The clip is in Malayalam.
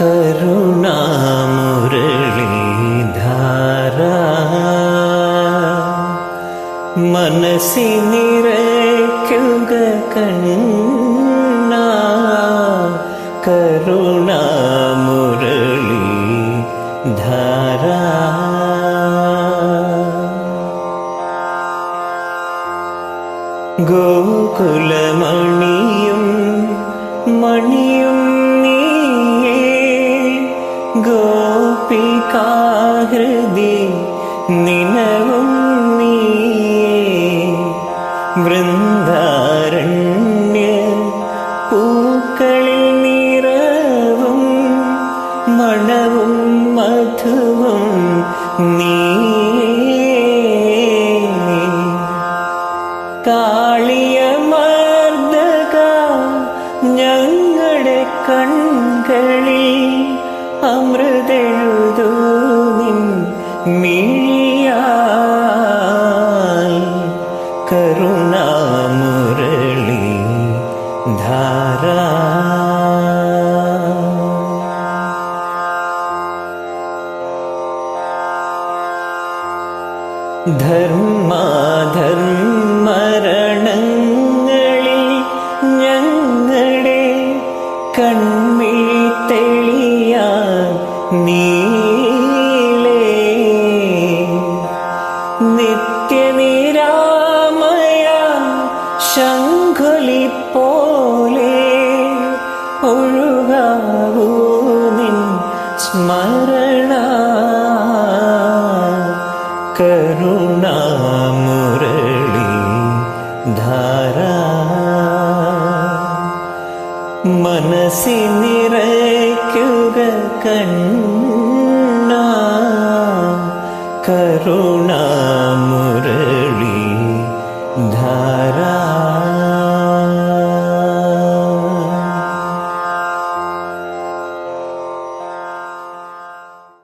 കരുണാമുരളീധാര. മനസ്സിനിറയ്ക്കുക കണ്ണ കരുണാമുരളീധാര. ഗോകുലമണിയും മണിയും ഗോപികാഹൃതി നിലവും നീയേ. വൃന്ദാരണ്യ പൂക്കളിൽ നിറവും മണവും മധുവും നീയേ. കാളിയ മർദ്ദക ഞങ്ങളുടെ കൺകളിൽ അമൃതെഴുതൂ നിൻ മിഴിയായി കരുണാമുരളി ധാര. ധർമാധർമ്മരണങ്ങളിൽ ഞങ്ങളുടെ കൺമിഴി തെളിയാൻ നീളേ നിത്യനിരാമയ ശംഖുലി പോലെ ഒഴുകാവൂ സ്മരണ. കരുണാമുരളി ധാര മനസ്സിനിറയ്ക്കുക കണ്ണ കരുണാമുരളി ധാരാ